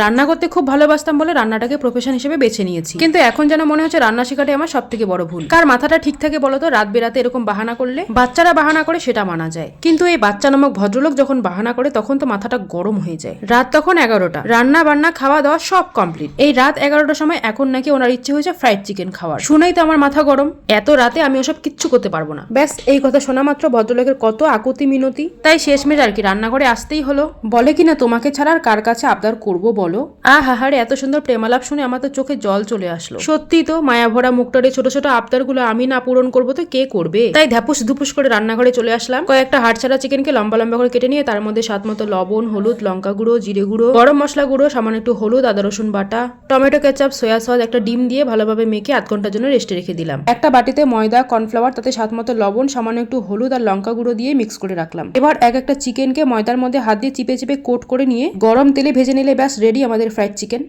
রান্না করতে খুব ভালোবাসতাম বলে রান্নাটাকে প্রফেশন হিসেবে বেছে নিয়েছি। কিন্তু এখন যেন মনে হচ্ছে রান্না শেখাটাই আমার সব থেকে বড় ভুল। কার মাথাটা ঠিক থাকে বলতো রাত বেরাতে এরকম বাহানা করলে? বাচ্চারা বাহানা করে সেটা মানা যায়। কিন্তু এই বাচ্চা নামক ভদ্রলোক যখন বাহানা করে, তখন তো মাথাটা গরম হয়ে যায়। রাত তখন এগারোটা। রান্না বান্না, খাওয়া দাওয়া সব কমপ্লিট এই রাত এগারোটার সময় এখন নাকি ওনার ইচ্ছে হয়েছে ফ্রাইড চিকেন খাওয়ার। শুনেই তো আমার মাথা গরম। এত রাতে আমি ওসব কিচ্ছু করতে পারব না। ব্যাস, এই কথা শোনা মাত্র ভদ্রলোকের কত আকুতি মিনতি। তাই শেষমেশ আর কি রান্নাঘরে আসতেই হলো। বলে কিনা তোমাকে ছাড়া আর কার কাছে আবদার করব বলো? আ হাহারে এত সুন্দর প্রেমালাপ শুনে আমার তো চোখে জল চলে আসলো। সত্যি তো মায়া ভরা মুখটারে ছোট ছোট আবদারগুলো আমি না পূরণ করব তো কে করবে? তাই ধ্যাপুস ধুপুস করে রান্নাঘরে চলে আসলাম। কয়েকটা হাড়ছাড়া চিকেনকে লম্বা লম্বা করে কেটে নিয়ে তার মধ্যে স্বাদ মতো লবণ হলুদ লঙ্কা গুঁড়ো জিরে গুঁড়ো গরম মশলা গুঁড়ো সামান্য একটু হলুদ আদা রসুন বাটা টমেটো কেচাপ সয়া সস একটা ডিম দিয়ে ভালোভাবে মেখে আধ ঘণ্টার জন্য রেস্টে রেখে দিলাম। একটা বাটিতে ময়দা কর্নফ্লাওয়ার তাতে স্বাদ মতো লবণ সামান্য একটু হলুদ আর লঙ্কা গুঁড়ো দিয়ে মিক্স করে রাখলাম। এবার এক একটা চিকেনকে ময়দার মধ্যে হাত দিয়ে চিপে চিপে কোট করে নিয়ে গরম তেলে ভেজে নিলে ব্যাস রেডি আমাদের ফ্রাইড চিকেন